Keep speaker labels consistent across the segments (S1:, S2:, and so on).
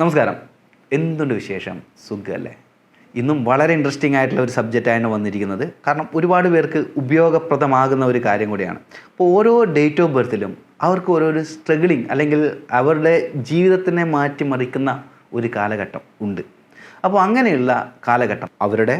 S1: നമസ്കാരം. എന്തുണ്ട് വിശേഷം? സുഖമല്ലേ ഇന്നും വളരെ ഇൻട്രസ്റ്റിംഗ് ആയിട്ടുള്ള ഒരു സബ്ജക്റ്റായാണ് വന്നിരിക്കുന്നത്. കാരണം ഒരുപാട് പേർക്ക് ഉപയോഗപ്രദമാകുന്ന ഒരു കാര്യം കൂടിയാണ്. അപ്പോൾ ഓരോ ഡേറ്റ് ഓഫ് ബർത്തിലും അവർക്ക് ഓരോരോ സ്ട്രഗിളിങ് അല്ലെങ്കിൽ അവരുടെ ജീവിതത്തിനെ മാറ്റിമറിക്കുന്ന ഒരു കാലഘട്ടം ഉണ്ട്. അപ്പോൾ അങ്ങനെയുള്ള കാലഘട്ടം അവരുടെ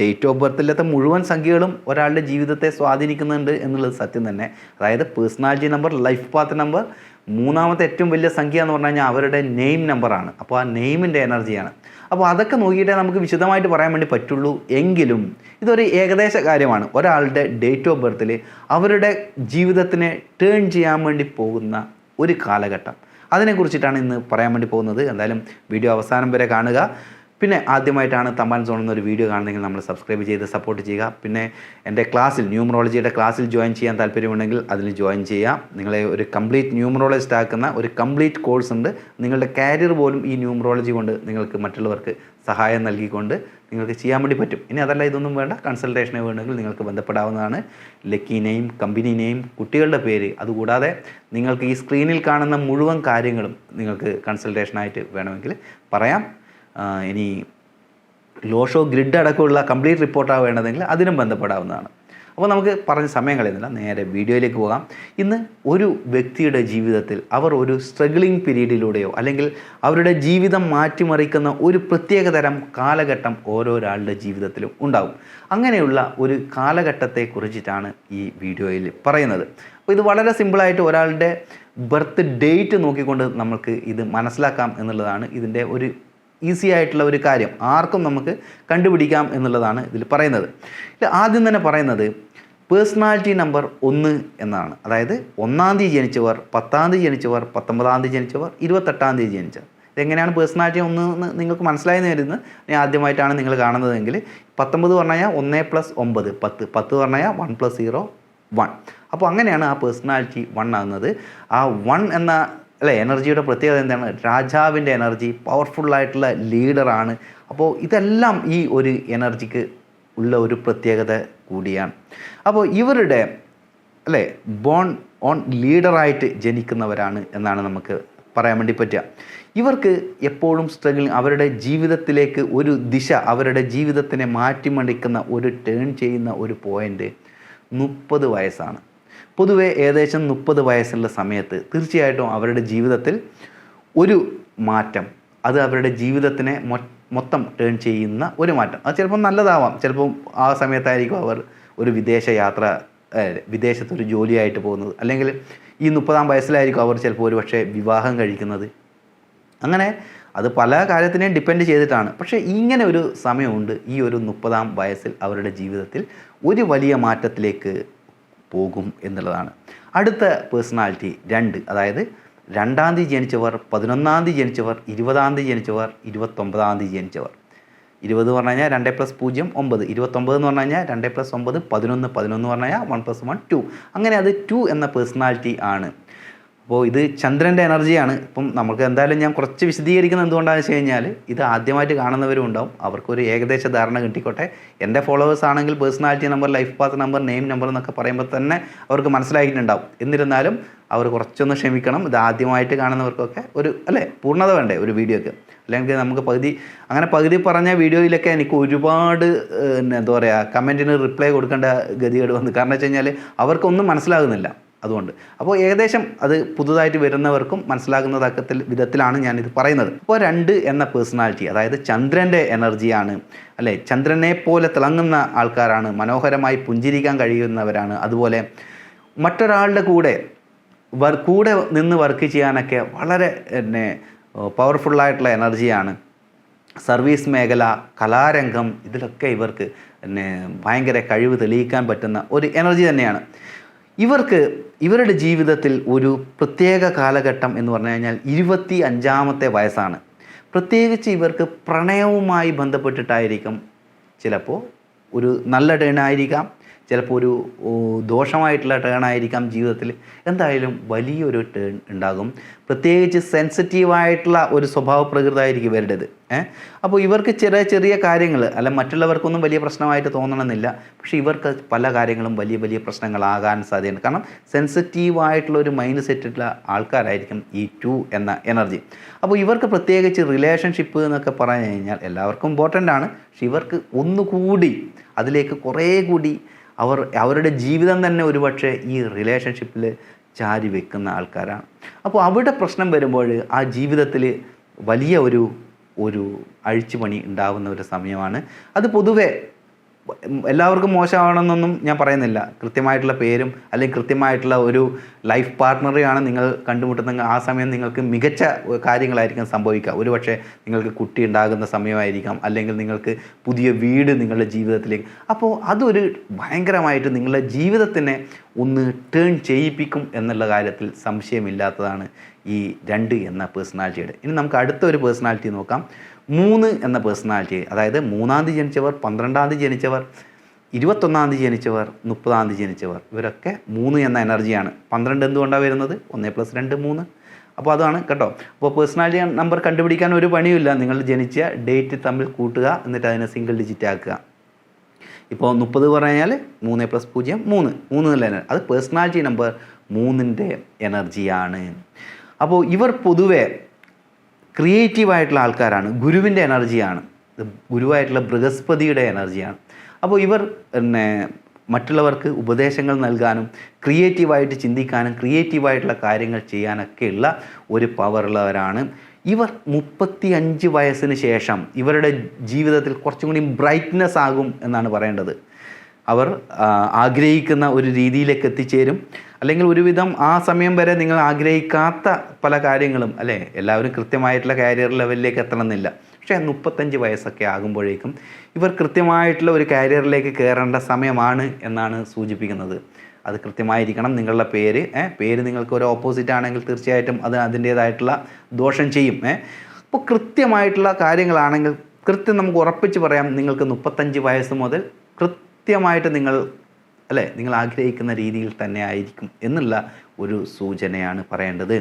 S1: ഡേറ്റ് ഓഫ് ബർത്തിലത്തെ മുഴുവൻ സംഖ്യകളും ഒരാളുടെ ജീവിതത്തെ സ്വാധീനിക്കുന്നുണ്ട് എന്നുള്ളത് സത്യം തന്നെ. അതായത് personality number life path number മൂന്നാമത്തെ ഏറ്റവും വലിയ സംഖ്യ എന്ന് പറഞ്ഞു കഴിഞ്ഞാൽ അവരുടെ നെയിം നമ്പറാണ് അപ്പോൾ ആ നെയിമിന്റെ എനർജിയാണ് അപ്പോൾ അതൊക്കെ നോക്കിയിട്ടേ നമുക്ക് വിശദമായിട്ട് പറയാൻ വേണ്ടി പറ്റുള്ളൂ. എങ്കിലും ഇതൊരു ഏകദേശ കാര്യമാണ്. ഒരാളുടെ ഡേറ്റ് ഓഫ് ബർത്തിൽ അവരുടെ ജീവിതത്തിനെ ടേൺ ചെയ്യാൻ വേണ്ടി പോകുന്ന ഒരു കാലഘട്ടം. അതിനെക്കുറിച്ചിട്ടാണ് ഇന്ന് പറയാൻ വേണ്ടി പോകുന്നത്. എന്തായാലും വീഡിയോ അവസാനം വരെ കാണുക. പിന്നെ ആദ്യമായിട്ടാണ് തമ്പാൻ സോൺ എന്നൊരു വീഡിയോ കാണുന്നെങ്കിൽ നമ്മൾ സബ്സ്ക്രൈബ് ചെയ്ത് സപ്പോർട്ട് ചെയ്യുക. പിന്നെ എന്റെ ക്ലാസ്സിൽ ന്യൂമറോളജിയുടെ ക്ലാസ്സിൽ ജോയിൻ ചെയ്യാൻ താല്പര്യമുണ്ടെങ്കിൽ അതിൽ ജോയിൻ ചെയ്യാം നിങ്ങളെ ഒരു കംപ്ലീറ്റ് ന്യൂമറോളജിസ്റ്റ് ആക്കുന്ന ഒരു കംപ്ലീറ്റ് കോഴ്സ് ഉണ്ട്. നിങ്ങളുടെ കാരിയർ പോലും ഈ ന്യൂമറോളജി കൊണ്ട് നിങ്ങൾക്ക് മറ്റുള്ളവർക്ക് സഹായം നൽകിക്കൊണ്ട് നിങ്ങൾക്ക് ചെയ്യാൻ വേണ്ടി പറ്റും. ഇനി അതല്ല ഇതൊന്നും വേണ്ട. കൺസൾട്ടേഷന് വേണമെങ്കിൽ നിങ്ങൾക്ക് ബന്ധപ്പെടാവുന്നതാണ്. ലക്കി നെയിം കമ്പനി നെയിം കുട്ടികളുടെ പേര്. അതുകൂടാതെ നിങ്ങൾക്ക് ഈ സ്ക്രീനിൽ കാണുന്ന മുഴുവൻ കാര്യങ്ങളും നിങ്ങൾക്ക് കൺസൾട്ടേഷനായിട്ട് വേണമെങ്കിൽ പറയാം. ഇനി ലോഷോ ഗ്രിഡ് അടക്കമുള്ള കംപ്ലീറ്റ് റിപ്പോർട്ടാണ് വേണ്ടതെങ്കിൽ അതിനും ബന്ധപ്പെടാവുന്നതാണ്. അപ്പോൾ നമുക്ക് പറഞ്ഞ സമയം കളയുന്നില്ല. നേരെ വീഡിയോയിലേക്ക് പോകാം. ഇന്ന് ഒരു വ്യക്തിയുടെ ജീവിതത്തിൽ അവർ ഒരു സ്ട്രഗിളിംഗ് പീരീഡിലൂടെയോ അല്ലെങ്കിൽ അവരുടെ ജീവിതം മാറ്റിമറിക്കുന്ന ഒരു പ്രത്യേക തരം കാലഘട്ടം ഓരോരാളുടെ ജീവിതത്തിലും ഉണ്ടാകും. അങ്ങനെയുള്ള ഒരു കാലഘട്ടത്തെ കുറിച്ചിട്ടാണ് ഈ വീഡിയോയിൽ പറയുന്നത്. അപ്പോൾ ഇത് വളരെ സിമ്പിളായിട്ട് ഒരാളുടെ ബർത്ത് ഡേറ്റ് നോക്കിക്കൊണ്ട് നമുക്ക് ഇത് മനസ്സിലാക്കാം എന്നുള്ളതാണ് ഇതിന്റെ ഒരു ഈസി ആയിട്ടുള്ള ഒരു കാര്യം. ആർക്കും നമുക്ക് കണ്ടുപിടിക്കാം എന്നുള്ളതാണ് ഇതിൽ പറയുന്നത്. ഇതിൽ ആദ്യം തന്നെ പറയുന്നത് പേഴ്സണാലിറ്റി നമ്പർ ഒന്ന് എന്നാണ്. അതായത് ഒന്നാം തീയതി ജനിച്ചവർ പത്താം തീയതി ജനിച്ചവർ പത്തൊമ്പതാം തീയതി ജനിച്ചവർ ഇരുപത്തെട്ടാം തീയതി ജനിച്ചവർ. ഇതെങ്ങനെയാണ് പേഴ്സണാലിറ്റി ഒന്ന് എന്ന് നിങ്ങൾക്ക് മനസ്സിലായി കരുതുന്നത്? ഞാൻ ആദ്യമായിട്ടാണ് നിങ്ങൾ കാണുന്നതെങ്കിൽ പത്തൊമ്പത് പറഞ്ഞു കഴിഞ്ഞാൽ ഒന്ന് പ്ലസ് ഒമ്പത് പത്ത്. പത്ത് പറഞ്ഞു കഴിഞ്ഞാൽ വൺ പ്ലസ് സീറോ വൺ. അപ്പോൾ അങ്ങനെയാണ് ആ പേഴ്സണാലിറ്റി വൺ ആകുന്നത്. ആ വൺ എന്ന അല്ലേ എനർജിയുടെ പ്രത്യേകത എന്താണ്? രാജാവിന്റെ എനർജി പവർഫുള്ളായിട്ടുള്ള ലീഡറാണ് അപ്പോൾ ഇതെല്ലാം ഈ ഒരു എനർജിക്ക് ഉള്ള ഒരു പ്രത്യേകത കൂടിയാണ്. അപ്പോൾ ഇവരുടെ അല്ലേ ബോൺ ഓൺ ലീഡറായിട്ട് ജനിക്കുന്നവരാണ് എന്നാണ് നമുക്ക് പറയാൻ വേണ്ടി പറ്റുക. ഇവർക്ക് എപ്പോഴും സ്ട്രഗിൾ അവരുടെ ജീവിതത്തിലേക്ക് ഒരു ദിശ അവരുടെ ജീവിതത്തിനെ മാറ്റിമറിക്കുന്ന ഒരു ടേൺ ചെയ്യുന്ന ഒരു പോയിന്റ് മുപ്പത് വയസ്സാണ്. പൊതുവെ ഏകദേശം മുപ്പത് വയസ്സുള്ള സമയത്ത് തീർച്ചയായിട്ടും അവരുടെ ജീവിതത്തിൽ ഒരു മാറ്റം അത് അവരുടെ ജീവിതത്തിനെ മൊത്തം ടേൺ ചെയ്യുന്ന ഒരു മാറ്റം. അത് ചിലപ്പോൾ നല്ലതാവാം. ചിലപ്പോൾ ആ സമയത്തായിരിക്കും അവർ ഒരു വിദേശ യാത്ര വിദേശത്തൊരു ജോലിയായിട്ട് പോകുന്നത്. അല്ലെങ്കിൽ ഈ മുപ്പതാം വയസ്സിലായിരിക്കും അവർ ചിലപ്പോൾ ഒരു പക്ഷേ വിവാഹം കഴിക്കുന്നത്. അങ്ങനെ അത് പല കാര്യത്തിനെയും ഡിപ്പെൻഡ് ചെയ്തിട്ടാണ്. പക്ഷേ ഇങ്ങനെ ഒരു സമയമുണ്ട് ഈ ഒരു മുപ്പതാം വയസ്സിൽ അവരുടെ ജീവിതത്തിൽ ഒരു വലിയ മാറ്റത്തിലേക്ക് പോകും എന്നുള്ളതാണ്. അടുത്ത പേഴ്സണാലിറ്റി രണ്ട്. അതായത് രണ്ടാം തീയതി ജനിച്ചവർ പതിനൊന്നാം തീയതി ജനിച്ചവർ ഇരുപതാം തീയതി ജനിച്ചവർ ഇരുപത്തൊമ്പതാം തീയതി ജനിച്ചവർ. ഇരുപത് പറഞ്ഞു കഴിഞ്ഞാൽ രണ്ട് പ്ലസ് പൂജ്യം ഒമ്പത്. ഇരുപത്തൊമ്പത് എന്ന് പറഞ്ഞു കഴിഞ്ഞാൽ രണ്ട് പ്ലസ് ഒമ്പത് പതിനൊന്ന് പതിനൊന്ന് പറഞ്ഞു കഴിഞ്ഞാൽ വൺ പ്ലസ് വൺ ടു അങ്ങനെ അത് ടു എന്ന പേഴ്സണാലിറ്റി ആണ്. അപ്പോൾ ഇത് ചന്ദ്രന്റെ എനർജിയാണ്. ഇപ്പം നമുക്ക് എന്തായാലും ഞാൻ കുറച്ച് വിശദീകരിക്കുന്നത് എന്തുകൊണ്ടാണെന്ന് വെച്ച് കഴിഞ്ഞാൽ ഇത് ആദ്യമായിട്ട് കാണുന്നവരും ഉണ്ടാവും. അവർക്കൊരു ഏകദേശ ധാരണ കിട്ടിക്കോട്ടെ. എന്റെ ഫോളോവേഴ്സ് ആണെങ്കിൽ personality number life path number name number എന്നൊക്കെ പറയുമ്പോൾ തന്നെ അവർക്ക് മനസ്സിലായിട്ടുണ്ടാവും. എന്നിരുന്നാലും അവർ കുറച്ചൊന്ന് ക്ഷമിക്കണം. ഇത് ആദ്യമായിട്ട് കാണുന്നവർക്കൊക്കെ ഒരു അല്ലേ പൂർണത വേണ്ടേ ഒരു വീഡിയോക്ക്? അല്ലെങ്കിൽ നമുക്ക് പകുതി അങ്ങനെ പകുതി പറഞ്ഞ വീഡിയോയിലൊക്കെ എനിക്ക് ഒരുപാട് എന്താ പറയുക കമന്റിന് റിപ്ലൈ കൊടുക്കേണ്ട ഗതികേട് വന്നു. കാരണം വെച്ച് കഴിഞ്ഞാൽ അവർക്കൊന്നും മനസ്സിലാകുന്നില്ല. അതുകൊണ്ട്. അപ്പോൾ ഏകദേശം അത് പുതുതായിട്ട് വരുന്നവർക്കും മനസ്സിലാകുന്ന തക്കത്തിൽ വിധത്തിലാണ് ഞാനിത് പറയുന്നത്. അപ്പോൾ രണ്ട് എന്ന പേഴ്സണാലിറ്റി അതായത് ചന്ദ്രന്റെ എനർജിയാണ് അല്ലേ? ചന്ദ്രനെ പോലെ തിളങ്ങുന്ന ആൾക്കാരാണ് മനോഹരമായി പുഞ്ചിരിക്കാൻ കഴിയുന്നവരാണ്. അതുപോലെ മറ്റൊരാളുടെ കൂടെ വർ കൂടെ നിന്ന് വർക്ക് ചെയ്യാനൊക്കെ വളരെ പിന്നെ പവർഫുള്ളായിട്ടുള്ള എനർജിയാണ്. സർവീസ് മേഖല കലാരംഗം ഇതിലൊക്കെ ഇവർക്ക് പിന്നെ ഭയങ്കര കഴിവ് തെളിയിക്കാൻ പറ്റുന്ന ഒരു എനർജി തന്നെയാണ്. ഇവർക്ക് ഇവരുടെ ജീവിതത്തിൽ ഒരു പ്രത്യേക കാലഘട്ടം എന്ന് പറഞ്ഞു കഴിഞ്ഞാൽ ഇരുപത്തി അഞ്ചാമത്തെ വയസ്സാണ്. പ്രത്യേകിച്ച് ഇവർക്ക് പ്രണയവുമായി ബന്ധപ്പെട്ടിട്ടായിരിക്കും ചിലപ്പോൾ ഒരു നല്ല ടേൺ ആയിരിക്കാം. ചിലപ്പോൾ ഒരു ദോഷമായിട്ടുള്ള ടേൺ ആയിരിക്കാം ജീവിതത്തിൽ. എന്തായാലും വലിയൊരു ടേൺ ഉണ്ടാകും. പ്രത്യേകിച്ച് സെൻസിറ്റീവായിട്ടുള്ള ഒരു സ്വഭാവ പ്രകൃതമായിരിക്കും ഇവരുടേത്. ഏഹ് അപ്പോൾ ഇവർക്ക് ചെറിയ ചെറിയ കാര്യങ്ങൾ അല്ല മറ്റുള്ളവർക്കൊന്നും വലിയ പ്രശ്നമായിട്ട് തോന്നണമെന്നില്ല. പക്ഷേ ഇവർക്ക് പല കാര്യങ്ങളും വലിയ വലിയ പ്രശ്നങ്ങളാകാൻ സാധ്യതയുണ്ട്. കാരണം സെൻസിറ്റീവായിട്ടുള്ള ഒരു മൈൻഡ് സെറ്റുള്ള ആൾക്കാരായിരിക്കും ഈ ടു എന്ന എനർജി അപ്പോൾ ഇവർക്ക് പ്രത്യേകിച്ച് റിലേഷൻഷിപ്പ് എന്നൊക്കെ പറഞ്ഞു കഴിഞ്ഞാൽ എല്ലാവർക്കും ഇമ്പോർട്ടന്റ് ആണ്. പക്ഷെ ഇവർക്ക് ഒന്നുകൂടി അതിലേക്ക് കുറേ കൂടി അവർ അവരുടെ ജീവിതം തന്നെ ഒരുപക്ഷെ ഈ റിലേഷൻഷിപ്പിൽ ചാരി വെക്കുന്ന ആൾക്കാരാണ്. അപ്പോൾ അവിടെ പ്രശ്നം വരുമ്പോൾ ആ ജീവിതത്തിൽ വലിയ ഒരു ഒരു അഴിച്ചുപണി ഉണ്ടാകുന്ന ഒരു സമയമാണ്. അത് പൊതുവെ എല്ലാവർക്കും മോശമാണെന്നൊന്നും ഞാൻ പറയുന്നില്ല. കൃത്യമായിട്ടുള്ള പേരും അല്ലെങ്കിൽ കൃത്യമായിട്ടുള്ള ഒരു ലൈഫ് പാർട്ട്ണറെയാണ് നിങ്ങൾ കണ്ടുമുട്ടുന്നെങ്കിൽ ആ സമയം നിങ്ങൾക്ക് മികച്ച കാര്യങ്ങളായിരിക്കും സംഭവിക്കുക. ഒരുപക്ഷെ നിങ്ങൾക്ക് കുട്ടി ഉണ്ടാകുന്ന സമയമായിരിക്കാം. അല്ലെങ്കിൽ നിങ്ങൾക്ക് പുതിയ വീട് നിങ്ങളുടെ ജീവിതത്തിലേക്ക്. അപ്പോൾ അതൊരു ഭയങ്കരമായിട്ട് നിങ്ങളുടെ ജീവിതത്തിനെ ഒന്ന് ടേൺ ചെയ്യിപ്പിക്കും എന്നുള്ള കാര്യത്തിൽ സംശയമില്ലാത്തതാണ് ഈ രണ്ട് എന്ന പേഴ്സണാലിറ്റിയുടെ ഇനി നമുക്ക് അടുത്ത ഒരു പേഴ്സണാലിറ്റി നോക്കാം. മൂന്ന് എന്ന പേഴ്സണാലിറ്റി അതായത് മൂന്നാം തീയതി ജനിച്ചവർ പന്ത്രണ്ടാം തീയതി ജനിച്ചവർ ഇരുപത്തൊന്നാം തീയതി ജനിച്ചവർ മുപ്പതാം തീയതി ജനിച്ചവർ ഇവരൊക്കെ മൂന്ന് എന്ന എനർജിയാണ് പന്ത്രണ്ട് എന്തുകൊണ്ടാണ് വരുന്നത്? ഒന്ന് പ്ലസ് രണ്ട് മൂന്ന്. അപ്പോൾ അതാണ് കേട്ടോ. അപ്പോൾ പേഴ്സണാലിറ്റി നമ്പർ കണ്ടുപിടിക്കാൻ ഒരു പണിയുമില്ല. നിങ്ങൾ ജനിച്ച ഡേറ്റ് തമ്മിൽ കൂട്ടുക എന്നിട്ട് അതിനെ സിംഗിൾ ഡിജിറ്റ് ആക്കുക. ഇപ്പോൾ മുപ്പത് പറഞ്ഞാൽ മൂന്ന് പ്ലസ് പൂജ്യം മൂന്ന്. മൂന്ന് നല്ല അത് പേഴ്സണാലിറ്റി നമ്പർ മൂന്നിന്റെ എനർജിയാണ് അപ്പോൾ ഇവർ പൊതുവെ ക്രിയേറ്റീവായിട്ടുള്ള ആൾക്കാരാണ്. ഗുരുവിന്റെ എനർജിയാണ്. ഗുരുവായിട്ടുള്ള ബൃഹസ്പതിയുടെ എനർജിയാണ്. അപ്പോൾ ഇവർ പിന്നെ മറ്റുള്ളവർക്ക് ഉപദേശങ്ങൾ നൽകാനും ക്രിയേറ്റീവായിട്ട് ചിന്തിക്കാനും ക്രിയേറ്റീവായിട്ടുള്ള കാര്യങ്ങൾ ചെയ്യാനൊക്കെയുള്ള ഒരു പവറുള്ളവരാണ്. ഇവർ മുപ്പത്തി അഞ്ച് വയസ്സിന് ശേഷം ഇവരുടെ ജീവിതത്തിൽ കുറച്ചും കൂടി ബ്രൈറ്റ്നെസ് ആകും എന്നാണ് പറയേണ്ടത്. അവർ ആഗ്രഹിക്കുന്ന ഒരു രീതിയിലേക്ക് എത്തിച്ചേരും. അല്ലെങ്കിൽ ഒരുവിധം ആ സമയം വരെ നിങ്ങൾ ആഗ്രഹിക്കാത്ത പല കാര്യങ്ങളും അല്ലേ? എല്ലാവരും കൃത്യമായിട്ടുള്ള കരിയർ ലെവലിലേക്ക് എത്തണമെന്നില്ല. പക്ഷേ മുപ്പത്തഞ്ച് വയസ്സൊക്കെ ആകുമ്പോഴേക്കും ഇവർ കൃത്യമായിട്ടുള്ള ഒരു കരിയറിലേക്ക് കയറേണ്ട സമയമാണ് എന്നാണ് സൂചിപ്പിക്കുന്നത്. അത് കൃത്യമായിരിക്കണം. നിങ്ങളുടെ പേര് പേര് നിങ്ങൾക്ക് ഒരു ഓപ്പോസിറ്റ് ആണെങ്കിൽ തീർച്ചയായിട്ടും അത് അതിന്റേതായിട്ടുള്ള ദോഷം ചെയ്യും. അപ്പോൾ കൃത്യമായിട്ടുള്ള കാര്യങ്ങളാണെങ്കിൽ കൃത്യം നമുക്ക് ഉറപ്പിച്ച് പറയാം നിങ്ങൾക്ക് മുപ്പത്തഞ്ച് വയസ്സ് മുതൽ കൃത്യമായിട്ട് നിങ്ങൾ അല്ലേ നിങ്ങൾ ആഗ്രഹിക്കുന്ന രീതിയിൽ തന്നെ ആയിരിക്കും എന്നുള്ള ഒരു സൂചനയാണ് പറയേണ്ടത്.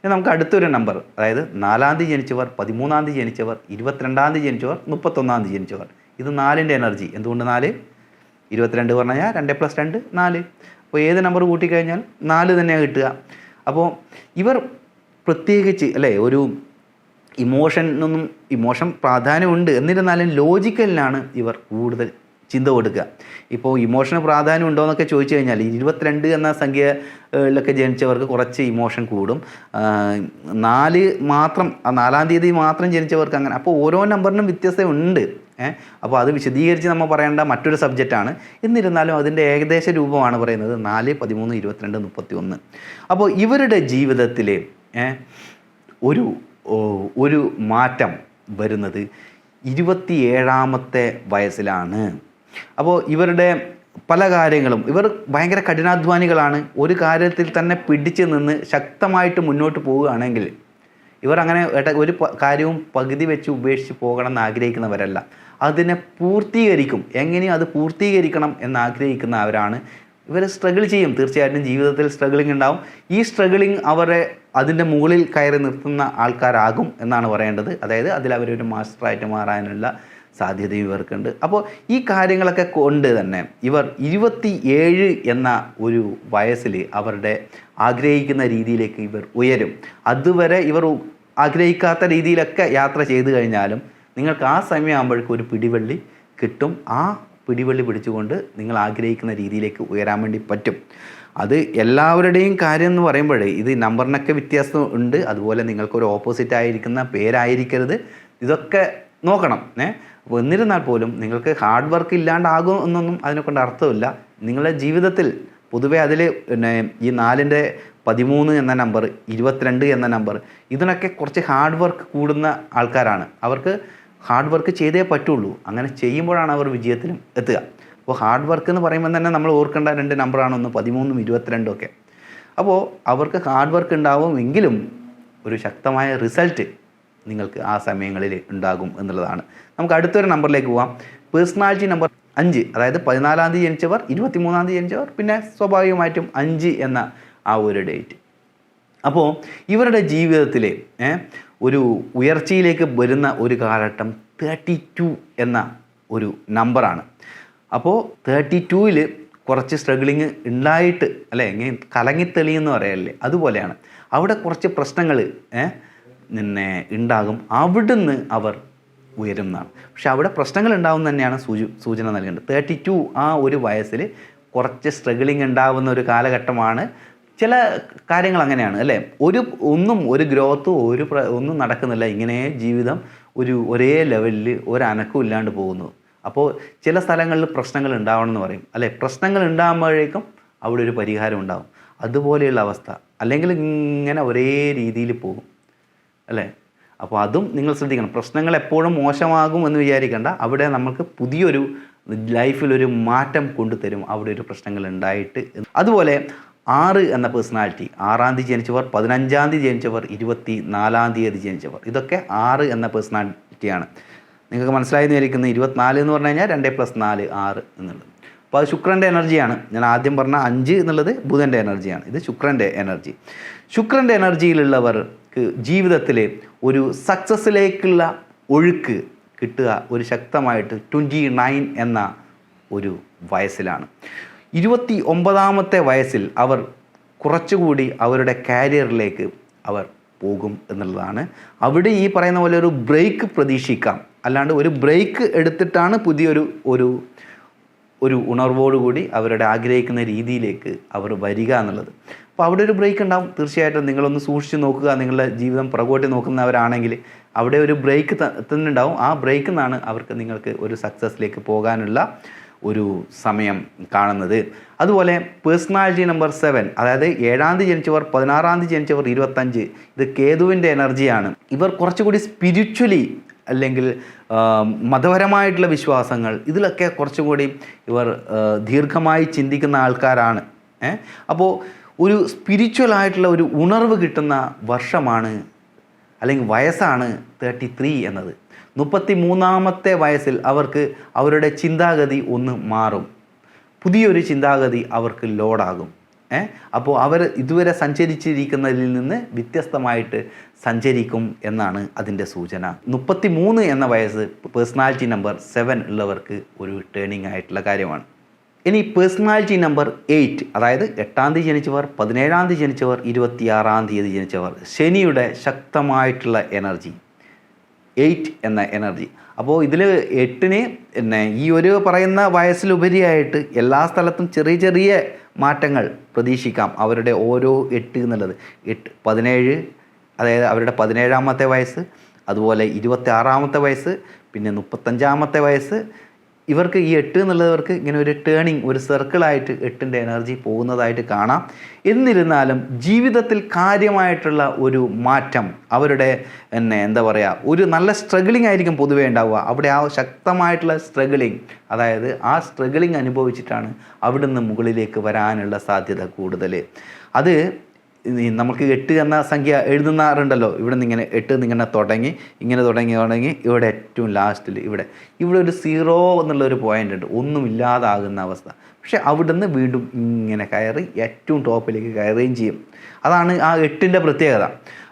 S1: ഇനി നമുക്ക് അടുത്തൊരു നമ്പർ അതായത് നാലാം തീയതി ജനിച്ചവർ പതിമൂന്നാം തീയതി ജനിച്ചവർ ഇരുപത്തിരണ്ടാം തീയതി ജനിച്ചവർ മുപ്പത്തൊന്നാം തീയതി ജനിച്ചവർ. ഇത് നാലിന്റെ എനർജി. എന്തുകൊണ്ട് നാല്? ഇരുപത്തിരണ്ട് പറഞ്ഞു കഴിഞ്ഞാൽ രണ്ട് പ്ലസ് രണ്ട് നാല്. അപ്പോൾ ഏത് നമ്പർ കൂട്ടിക്കഴിഞ്ഞാൽ നാല് തന്നെയാണ് കിട്ടുക. അപ്പോൾ ഇവർ പ്രത്യേകിച്ച് അല്ലേ ഒരു ഇമോഷനൊന്നും ഇമോഷൻ പ്രാധാന്യമുണ്ട് എന്നിരുന്നാലും ലോജിക്കലിനാണ് ഇവർ കൂടുതൽ ചിന്ത കൊടുക്കുക. ഇപ്പോൾ ഇമോഷന് പ്രാധാന്യം ഉണ്ടോ എന്നൊക്കെ ചോദിച്ചു കഴിഞ്ഞാൽ ഇരുപത്തിരണ്ട് എന്ന സംഖ്യയിലൊക്കെ ജനിച്ചവർക്ക് കുറച്ച് ഇമോഷൻ കൂടും. നാല് മാത്രം നാലാം തീയതി മാത്രം ജനിച്ചവർക്ക് അങ്ങനെ അപ്പോൾ ഓരോ നമ്പറിനും വ്യത്യസ്തമുണ്ട് ഏഹ് അപ്പോൾ അത് വിശദീകരിച്ച് നമ്മൾ പറയേണ്ട മറ്റൊരു സബ്ജക്റ്റാണ് എന്നിരുന്നാലും അതിന്റെ ഏകദേശ രൂപമാണ് പറയുന്നത് നാല് പതിമൂന്ന് ഇരുപത്തിരണ്ട് മുപ്പത്തി ഒന്ന് അപ്പോൾ ഇവരുടെ ജീവിതത്തിൽ ഒരു ഒരു മാറ്റം വരുന്നത് ഇരുപത്തിയേഴാമത്തെ വയസ്സിലാണ്. അപ്പോൾ ഇവരുടെ പല കാര്യങ്ങളും ഇവർ ഭയങ്കര കഠിനാധ്വാനികളാണ്. ഒരു കാര്യത്തിൽ തന്നെ പിടിച്ചു നിന്ന് ശക്തമായിട്ട് മുന്നോട്ട് പോവുകയാണെങ്കിൽ ഇവർ അങ്ങനെ ഒരു കാര്യവും പകുതി വെച്ച് ഉപേക്ഷിച്ച് പോകണം എന്ന് ആഗ്രഹിക്കുന്നവരല്ല. അതിനെ പൂർത്തീകരിക്കും. എങ്ങനെയും അത് പൂർത്തീകരിക്കണം എന്ന് ആഗ്രഹിക്കുന്നവരാണ് ഇവർ സ്ട്രഗിൾ ചെയ്യും. തീർച്ചയായിട്ടും ജീവിതത്തിൽ സ്ട്രഗിളിംഗ് ഉണ്ടാവും. ഈ സ്ട്രഗിളിംഗ് അവരെ അതിന്റെ മുകളിൽ കയറി നിർത്തുന്ന ആൾക്കാരാകും എന്നാണ് പറയേണ്ടത്. അതായത് അതിൽ അവരൊരു മാസ്റ്ററായിട്ട് മാറാനുള്ള സാധ്യതയും ഇവർക്കുണ്ട്. അപ്പോൾ ഈ കാര്യങ്ങളൊക്കെ കൊണ്ട് തന്നെ ഇവർ ഇരുപത്തി ഏഴ് എന്ന ഒരു വയസ്സിൽ അവരുടെ ആഗ്രഹിക്കുന്ന രീതിയിലേക്ക് ഇവർ ഉയരും. അതുവരെ ഇവർ ആഗ്രഹിക്കാത്ത രീതിയിലൊക്കെ യാത്ര ചെയ്തു കഴിഞ്ഞാലും നിങ്ങൾക്ക് ആ സമയമാകുമ്പോഴേക്കും ഒരു പിടിവള്ളി കിട്ടും. ആ പിടിവള്ളി പിടിച്ചുകൊണ്ട് നിങ്ങൾ ആഗ്രഹിക്കുന്ന രീതിയിലേക്ക് ഉയരാൻ വേണ്ടി പറ്റും. അത് എല്ലാവരുടെയും കാര്യം എന്ന് പറയുമ്പോഴേ ഇത് നമ്പറിനൊക്കെ വ്യത്യാസം ഉണ്ട്. അതുപോലെ നിങ്ങൾക്കൊരു ഓപ്പോസിറ്റ് ആയിരിക്കുന്ന പേരായിരിക്കരുത്. ഇതൊക്കെ നോക്കണം. ഏ? അപ്പോൾ എന്നിരുന്നാൽ പോലും നിങ്ങൾക്ക് ഹാർഡ് വർക്ക് ഇല്ലാണ്ടാകും എന്നൊന്നും അതിനെക്കൊണ്ട് അർത്ഥമില്ല. നിങ്ങളുടെ ജീവിതത്തിൽ പൊതുവേ അതിൽ പിന്നെ ഈ നാലിന്റെ പതിമൂന്ന് എന്ന നമ്പർ ഇരുപത്തിരണ്ട് എന്ന നമ്പർ ഇതിനൊക്കെ കുറച്ച് ഹാർഡ് വർക്ക് കൂടുന്ന ആൾക്കാരാണ്. അവർക്ക് ഹാർഡ് വർക്ക് ചെയ്തേ പറ്റുള്ളൂ. അങ്ങനെ ചെയ്യുമ്പോഴാണ് അവർ വിജയത്തിലും എത്തുക. അപ്പോൾ ഹാർഡ് വർക്ക് എന്ന് പറയുമ്പോൾ തന്നെ നമ്മൾ ഓർക്കേണ്ട രണ്ട് നമ്പറാണ് ഒന്ന് പതിമൂന്നും ഇരുപത്തിരണ്ടും ഒക്കെ. അപ്പോൾ അവർക്ക് ഹാർഡ് വർക്ക് ഉണ്ടാവും എങ്കിലും ഒരു ശക്തമായ റിസൾട്ട് നിങ്ങൾക്ക് ആ സമയങ്ങളിൽ ഉണ്ടാകും എന്നുള്ളതാണ്. നമുക്ക് അടുത്തൊരു നമ്പറിലേക്ക് പോവാം. പേഴ്സണാലിറ്റി നമ്പർ അഞ്ച് അതായത് പതിനാലാം തീയതി ജനിച്ചവർ ഇരുപത്തിമൂന്നാം തീയതി ജനിച്ചവർ പിന്നെ സ്വാഭാവികമായിട്ടും അഞ്ച് എന്ന ആ ഒരു ഡേറ്റ്. അപ്പോൾ ഇവരുടെ ജീവിതത്തിൽ ഒരു ഉയർച്ചയിലേക്ക് വരുന്ന ഒരു കാലഘട്ടം തേർട്ടി ടു എന്ന ഒരു നമ്പറാണ്. അപ്പോൾ തേർട്ടി ടൂവിൽ കുറച്ച് സ്ട്രഗിളിങ് ഉണ്ടായിട്ട് അല്ലേ ഇങ്ങനെ കലങ്ങിത്തെളിയെന്ന് പറയല്ലേ അതുപോലെയാണ്. അവിടെ കുറച്ച് പ്രശ്നങ്ങൾ പിന്നെ ഉണ്ടാകും. അവിടുന്ന് അവർ ഉയരുന്നതാണ്. പക്ഷേ അവിടെ പ്രശ്നങ്ങൾ ഉണ്ടാവും തന്നെയാണ് സൂചി സൂചന നൽകേണ്ടത്. തേർട്ടി ടു ആ ഒരു വയസ്സിൽ കുറച്ച് സ്ട്രഗിളിങ് ഉണ്ടാവുന്ന ഒരു കാലഘട്ടമാണ്. ചില കാര്യങ്ങൾ അങ്ങനെയാണ് അല്ലേ? ഒരു ഒന്നും ഒരു ഗ്രോത്ത് ഒരു ഒന്നും നടക്കുന്നില്ല. ഇങ്ങനെ ജീവിതം ഒരു ഒരേ ലെവലിൽ ഒരനക്കും ഇല്ലാണ്ട് പോകുന്നു. അപ്പോൾ ചില സ്ഥലങ്ങളിൽ പ്രശ്നങ്ങൾ ഉണ്ടാവണം എന്ന് പറയും. അല്ലേ? പ്രശ്നങ്ങൾ ഉണ്ടാകുമ്പോഴേക്കും അവിടെ ഒരു പരിഹാരം ഉണ്ടാവും. അതുപോലെയുള്ള അവസ്ഥ. അല്ലെങ്കിൽ ഇങ്ങനെ ഒരേ രീതിയിൽ പോകും. അല്ലേ? അപ്പോൾ അതും നിങ്ങൾ ശ്രദ്ധിക്കണം. പ്രശ്നങ്ങൾ എപ്പോഴും മോശമാകും എന്ന് വിചാരിക്കേണ്ട. അവിടെ നമുക്ക് പുതിയൊരു ലൈഫിലൊരു മാറ്റം കൊണ്ടുതരും അവിടെ ഒരു പ്രശ്നങ്ങൾ ഉണ്ടായിട്ട്. അതുപോലെ ആറ് എന്ന പേഴ്സണാലിറ്റി ആറാം തീയതി ജനിച്ചവർ പതിനഞ്ചാം തീയതി ജനിച്ചവർ ഇരുപത്തി നാലാം തീയതി ജനിച്ചവർ. ഇതൊക്കെ ആറ് എന്ന പേഴ്സണാലിറ്റിയാണ്. നിങ്ങൾക്ക് മനസ്സിലായെന്ന് വിചാരിക്കുന്നത് ഇരുപത്തിനാല് എന്ന് പറഞ്ഞു കഴിഞ്ഞാൽ രണ്ട് പ്ലസ് നാല് ആറ് എന്നുള്ളത്. അപ്പോൾ അത് ശുക്രന്റെ എനർജിയാണ്. ഞാൻ ആദ്യം പറഞ്ഞ അഞ്ച് എന്നുള്ളത് ബുധന്റെ എനർജിയാണ്. ഇത് ശുക്രന്റെ എനർജി. ശുക്രന്റെ എനർജിയിലുള്ളവർക്ക് ജീവിതത്തിൽ ഒരു സക്സസ്സിലേക്കുള്ള ഒഴുക്ക് കിട്ടുക ഒരു ശക്തമായിട്ട് ട്വന്റി നയൻ എന്ന ഒരു വയസ്സിലാണ്. ഇരുപത്തി ഒമ്പതാമത്തെ വയസ്സിൽ അവർ കുറച്ചുകൂടി അവരുടെ കാരിയറിലേക്ക് അവർ പോകും എന്നുള്ളതാണ്. അവിടെ ഈ പറയുന്ന പോലെ ഒരു ബ്രേക്ക് പ്രതീക്ഷിക്കാം. അല്ലാണ്ട് ഒരു ബ്രേക്ക് എടുത്തിട്ടാണ് പുതിയൊരു ഒരു ഒരു ഉണർവോടുകൂടി അവരുടെ ആഗ്രഹിക്കുന്ന രീതിയിലേക്ക് അവർ വരിക എന്നുള്ളത്. അപ്പോൾ അവിടെ ഒരു ബ്രേക്ക് ഉണ്ടാവും. തീർച്ചയായിട്ടും നിങ്ങളൊന്ന് സൂക്ഷിച്ച് നോക്കുക. നിങ്ങളുടെ ജീവിതം പുറകോട്ട് നോക്കുന്നവരാണെങ്കിൽ അവിടെ ഒരു ബ്രേക്ക് തന്നിട്ടുണ്ടാവും. ആ ബ്രേക്കിൽ നിന്നാണ് അവർക്ക് നിങ്ങൾക്ക് ഒരു സക്സസ്സിലേക്ക് പോകാനുള്ള ഒരു സമയം കാണുന്നത്. അതുപോലെ പേഴ്സണാലിറ്റി നമ്പർ സെവൻ അതായത് ഏഴാം തീയതി ജനിച്ചവർ പതിനാറാം തീയതി ജനിച്ചവർ ഇരുപത്തഞ്ച് ഇത് കേതുവിന്റെ എനർജിയാണ് ഇവർ കുറച്ചുകൂടി സ്പിരിച്വലി അല്ലെങ്കിൽ മതപരമായിട്ടുള്ള വിശ്വാസങ്ങൾ ഇതിലൊക്കെ കുറച്ചുകൂടി ഇവർ ദീർഘമായി ചിന്തിക്കുന്ന ആൾക്കാരാണ്. അപ്പോൾ ഒരു സ്പിരിച്വൽ ആയിട്ടുള്ള ഒരു ഉണർവ് കിട്ടുന്ന വർഷമാണ് അല്ലെങ്കിൽ വയസ്സാണ് തേർട്ടി ത്രീ എന്നത്. മുപ്പത്തി മൂന്നാമത്തെ വയസ്സിൽ അവർക്ക് അവരുടെ ചിന്താഗതി ഒന്ന് മാറും. പുതിയൊരു ചിന്താഗതി അവർക്ക് ലോഡാകും. ഏ? അപ്പോൾ അവർ ഇതുവരെ സഞ്ചരിച്ചിരിക്കുന്നതിൽ നിന്ന് വ്യത്യസ്തമായിട്ട് സഞ്ചരിക്കും എന്നാണ് അതിന്റെ സൂചന. മുപ്പത്തി മൂന്ന് എന്ന വയസ്സ് പേഴ്സണാലിറ്റി നമ്പർ സെവൻ ഉള്ളവർക്ക് ഒരു ടേണിംഗ് ആയിട്ടുള്ള കാര്യമാണ്. ഇനി പേഴ്സണാലിറ്റി നമ്പർ എയ്റ്റ് അതായത് എട്ടാം തീയതി ജനിച്ചവർ പതിനേഴാം തീയതി ജനിച്ചവർ ഇരുപത്തിയാറാം തീയതി ജനിച്ചവർ. ശനിയുടെ ശക്തമായിട്ടുള്ള എനർജി എയ്റ്റ് എന്ന എനർജി അപ്പോൾ ഇതിൽ എട്ടിന് പിന്നെ ഈ ഒരു പറയുന്ന വയസ്സിലുപരിയായിട്ട് എല്ലാ സ്ഥലത്തും ചെറിയ ചെറിയ മാറ്റങ്ങൾ പ്രതീക്ഷിക്കാം. അവരുടെ ഓരോ എട്ട് എന്നുള്ളത്. എട്ട് പതിനേഴ് അതായത് അവരുടെ പതിനേഴാമത്തെ വയസ്സ് അതുപോലെ ഇരുപത്തി ആറാമത്തെ വയസ്സ് പിന്നെ മുപ്പത്തഞ്ചാമത്തെ വയസ്സ് ഇവർക്ക് ഈ എട്ട് എന്നുള്ളവർക്ക് ഇങ്ങനെ ഒരു ടേണിങ് ഒരു സർക്കിളായിട്ട് എട്ടിന്റെ എനർജി പോകുന്നതായിട്ട് കാണാം. എന്നിരുന്നാലും ജീവിതത്തിൽ കാര്യമായിട്ടുള്ള ഒരു മാറ്റം അവരുടെ പിന്നെ എന്താ പറയുക ഒരു നല്ല സ്ട്രഗിളിംഗ് ആയിരിക്കും പൊതുവേ ഉണ്ടാവുക. അവിടെ ആ ശക്തമായിട്ടുള്ള സ്ട്രഗിളിംഗ് അതായത് ആ സ്ട്രഗിളിംഗ് അനുഭവിച്ചിട്ടാണ് അവിടുന്ന് മുകളിലേക്ക് വരാനുള്ള സാധ്യത കൂടുതൽ അത് നമുക്ക് എട്ട് എന്ന സംഖ്യ എഴുതുന്നാറുണ്ടല്ലോ. ഇവിടെ നിന്ന് ഇങ്ങനെ എട്ട് നിന്ന് ഇങ്ങനെ തുടങ്ങി ഇങ്ങനെ തുടങ്ങി തുടങ്ങി ഇവിടെ ഏറ്റവും ലാസ്റ്റിൽ ഇവിടെ. ഇവിടെ ഒരു സീറോ എന്നുള്ളൊരു പോയിന്റ് ഉണ്ട്. ഒന്നും ഇല്ലാതാകുന്ന അവസ്ഥ. പക്ഷെ അവിടുന്ന് വീണ്ടും ഇങ്ങനെ കയറി ഏറ്റവും ടോപ്പിലേക്ക് കയറുകയും ചെയ്യും. അതാണ് ആ എട്ടിന്റെ പ്രത്യേകത.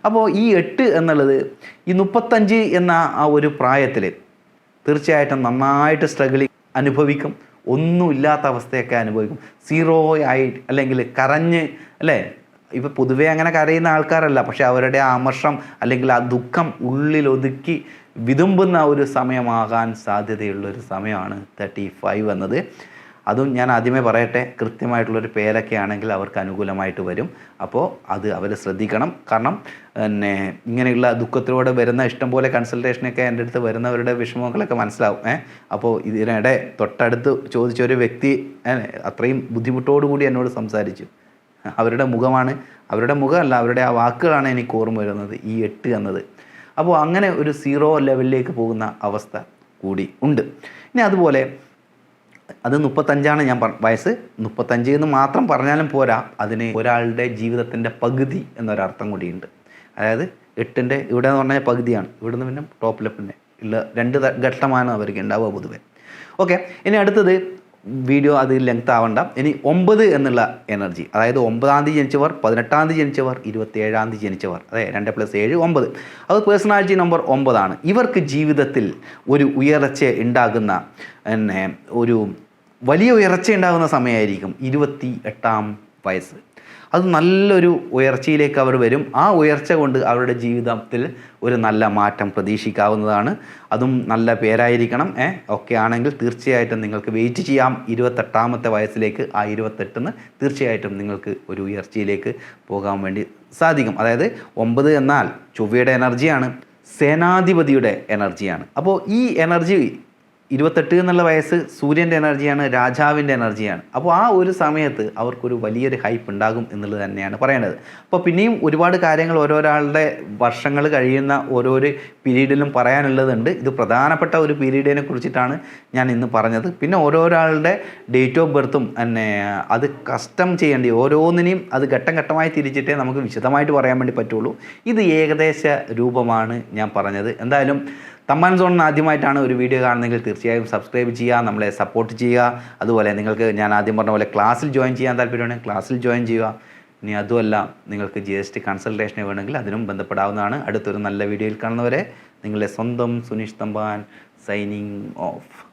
S1: അപ്പോൾ ഈ എട്ട് എന്നുള്ളത് ഈ മുപ്പത്തഞ്ച് എന്ന ആ ഒരു പ്രായത്തിൽ തീർച്ചയായിട്ടും നന്നായിട്ട് സ്ട്രഗിളിങ് അനുഭവിക്കും. ഒന്നുമില്ലാത്ത അവസ്ഥയൊക്കെ അനുഭവിക്കും. സീറോ ആയി അല്ലെങ്കിൽ കരഞ്ഞ് അല്ലേ? ഇപ്പം പൊതുവേ അങ്ങനെ കരയുന്ന ആൾക്കാരല്ല പക്ഷെ അവരുടെ ആമർഷം അല്ലെങ്കിൽ ആ ദുഃഖം ഉള്ളിൽ ഒതുക്കി വിതുമ്പുന്ന ഒരു സമയമാകാൻ സാധ്യതയുള്ള ഒരു സമയമാണ് തേർട്ടി ഫൈവ് എന്നത്. അതും ഞാൻ ആദ്യമേ പറയട്ടെ കൃത്യമായിട്ടുള്ളൊരു പേരൊക്കെ ആണെങ്കിൽ അവർക്ക് അനുകൂലമായിട്ട് വരും. അപ്പോൾ അത് അവർ ശ്രദ്ധിക്കണം. കാരണം പിന്നെ ഇങ്ങനെയുള്ള ദുഃഖത്തിലൂടെ വരുന്ന ഇഷ്ടംപോലെ കൺസൾട്ടേഷനൊക്കെ എന്റെ അടുത്ത് വരുന്നവരുടെ വിഷമങ്ങളൊക്കെ മനസ്സിലാവും. ഏഹ് അപ്പോൾ ഇതിനിടെ തൊട്ടടുത്ത് ചോദിച്ച ഒരു വ്യക്തി അത്രയും ബുദ്ധിമുട്ടോടു കൂടി എന്നോട് സംസാരിച്ചു. അവരുടെ മുഖമാണ് അവരുടെ മുഖമല്ല അവരുടെ ആ വാക്കുകളാണ് എനിക്ക് ഓർമ്മ വരുന്നത് ഈ എട്ട് എന്നത്. അപ്പോൾ അങ്ങനെ ഒരു സീറോ ലെവലിലേക്ക് പോകുന്ന അവസ്ഥ കൂടി ഉണ്ട്. ഇനി അതുപോലെ അത് മുപ്പത്തഞ്ചാണ് ഞാൻ വയസ്സ് മുപ്പത്തഞ്ച് എന്ന് മാത്രം പറഞ്ഞാലും പോരാ അതിന് ഒരാളുടെ ജീവിതത്തിന്റെ പകുതി എന്നൊരർത്ഥം കൂടിയുണ്ട്. അതായത് എട്ടിന്റെ ഇവിടെ എന്ന് പറഞ്ഞാൽ പകുതിയാണ് ഇവിടുന്ന് പിന്നെ ടോപ്പ് പിന്നെ ഉള്ള രണ്ട് ഘട്ടമാണ് അവർക്ക് ഉണ്ടാവുക പൊതുവെ. ഓക്കെ ഇനി അടുത്തത് വീഡിയോ അത് ലെങ്ത് ആവണ്ട. ഇനി ഒമ്പത് എന്നുള്ള എനർജി അതായത് ഒമ്പതാം തീയതി ജനിച്ചവർ പതിനെട്ടാം തീയതി ജനിച്ചവർ ഇരുപത്തി ഏഴാം തീയതി ജനിച്ചവർ. അതെ രണ്ട് പ്ലസ് ഏഴ് ഒമ്പത്. അത് പേഴ്സണാലിറ്റി നമ്പർ ഒമ്പതാണ്. ഇവർക്ക് ജീവിതത്തിൽ ഒരു ഉയർച്ച ഉണ്ടാകുന്ന പിന്നെ ഒരു വലിയ ഉയർച്ച ഉണ്ടാകുന്ന സമയമായിരിക്കും ഇരുപത്തി എട്ടാം വയസ്സ്. അത് നല്ലൊരു ഉയർച്ചയിലേക്ക് അവർ വരും. ആ ഉയർച്ച കൊണ്ട് അവരുടെ ജീവിതത്തിൽ ഒരു നല്ല മാറ്റം പ്രതീക്ഷിക്കാവുന്നതാണ്. അതും നല്ല പേരായിരിക്കണം. ഏ ഒക്കെ ആണെങ്കിൽ തീർച്ചയായിട്ടും നിങ്ങൾക്ക് വെയിറ്റ് ചെയ്യാം. ഇരുപത്തെട്ടാമത്തെ വയസ്സിലേക്ക് ആ ഇരുപത്തെട്ടിന്ന് തീർച്ചയായിട്ടും നിങ്ങൾക്ക് ഒരു ഉയർച്ചയിലേക്ക് പോകാൻ വേണ്ടി സാധിക്കും. അതായത് ഒമ്പത് എന്നാൽ ചൊവ്വയുടെ എനർജിയാണ് സേനാധിപതിയുടെ എനർജിയാണ്. അപ്പോൾ ഈ എനർജി ഇരുപത്തെട്ട് എന്നുള്ള വയസ്സ് സൂര്യന്റെ എനർജിയാണ് രാജാവിന്റെ എനർജിയാണ്. അപ്പോൾ ആ ഒരു സമയത്ത് അവർക്കൊരു വലിയൊരു ഹൈപ്പ് ഉണ്ടാകും എന്നുള്ളത് തന്നെയാണ് പറയേണ്ടത് അപ്പോൾ പിന്നെയും ഒരുപാട് കാര്യങ്ങൾ ഓരോരാളുടെ വർഷങ്ങൾ കഴിയുന്ന ഓരോരു പീരീഡിലും പറയാനുള്ളതുണ്ട്. ഇത് പ്രധാനപ്പെട്ട ഒരു പീരീഡിനെ കുറിച്ചിട്ടാണ് ഞാൻ ഇന്ന് പറഞ്ഞത്. പിന്നെ ഓരോരാളുടെ ഡേറ്റ് ഓഫ് ബർത്തും തന്നെ അത് കസ്റ്റം ചെയ്യേണ്ടി ഓരോന്നിനെയും അത് ഘട്ടം ഘട്ടമായി തിരിച്ചിട്ടേ നമുക്ക് വിശദമായിട്ട് പറയാൻ വേണ്ടി പറ്റുള്ളൂ. ഇത് ഏകദേശ രൂപമാണ് ഞാൻ പറഞ്ഞത്. എന്തായാലും തമ്മാൻ സോണിന് ആദ്യമായിട്ടാണ് ഒരു വീഡിയോ കാണുന്നതെങ്കിൽ തീർച്ചയായും സബ്സ്ക്രൈബ് ചെയ്യുക നമ്മളെ സപ്പോർട്ട് ചെയ്യുക. അതുപോലെ നിങ്ങൾക്ക് ഞാൻ ആദ്യം പറഞ്ഞ പോലെ ക്ലാസ്സിൽ ജോയിൻ ചെയ്യാൻ താല്പര്യമാണ് ക്ലാസ്സിൽ ജോയിൻ ചെയ്യുക. ഇനി അതുമല്ല നിങ്ങൾക്ക് ജി എസ് ടി കൺസൾട്ടേഷൻ വേണമെങ്കിൽ അതിനും ബന്ധപ്പെടാവുന്നതാണ്. അടുത്തൊരു നല്ല വീഡിയോയിൽ കാണുന്നവരെ നിങ്ങളുടെ സ്വന്തം സുനീഷ് തമ്പാൻ സൈനിങ് ഓഫ്